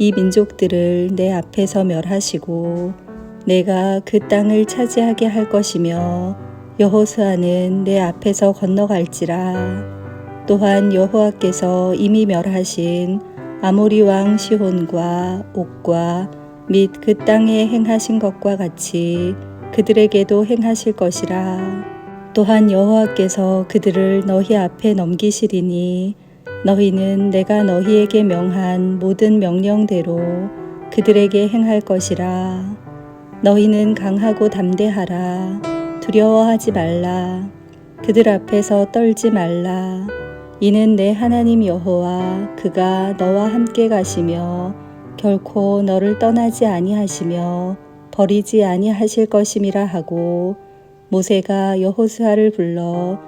이 민족들을 내 앞에서 멸하시고 내가 그 땅을 차지하게 할 것이며 여호수아는 내 앞에서 건너갈지라. 또한 여호와께서 이미 멸하신 아모리 왕 시혼과 옥과 및 그 땅에 행하신 것과 같이 그들에게도 행하실 것이라. 또한 여호와께서 그들을 너희 앞에 넘기시리니 너희는 내가 너희에게 명한 모든 명령대로 그들에게 행할 것이라. 너희는 강하고 담대하라. 두려워하지 말라. 그들 앞에서 떨지 말라. 이는 내 하나님 여호와 그가 너와 함께 가시며 결코 너를 떠나지 아니하시며 버리지 아니하실 것임이라 하고 모세가 여호수아를 불러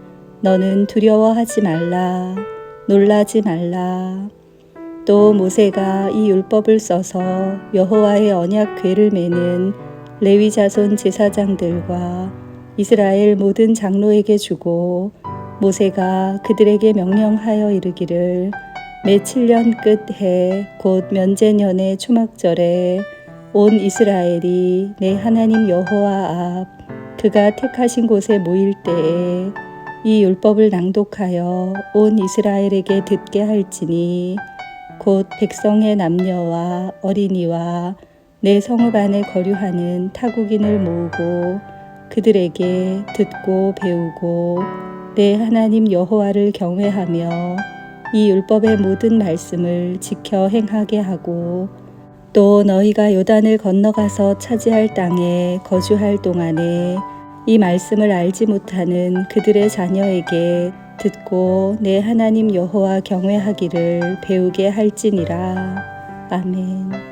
너는 두려워하지 말라 놀라지 말라. 또 모세가 이 율법을 써서 여호와의 언약 궤를 매는 레위 자손 제사장들과 이스라엘 모든 장로에게 주고 모세가 그들에게 명령하여 이르기를 매 7년 끝해 곧 면제년의 초막절에 온 이스라엘이 내 하나님 여호와 앞 그가 택하신 곳에 모일 때에 이 율법을 낭독하여 온 이스라엘에게 듣게 할지니 곧 백성의 남녀와 어린이와 내 성읍 안에 거류하는 타국인을 모으고 그들에게 듣고 배우고 내 하나님 여호와를 경외하며 이 율법의 모든 말씀을 지켜 행하게 하고 또 너희가 요단을 건너가서 차지할 땅에 거주할 동안에 이 말씀을 알지 못하는 그들의 자녀에게 듣고 내 하나님 여호와 경외하기를 배우게 할지니라. 아멘.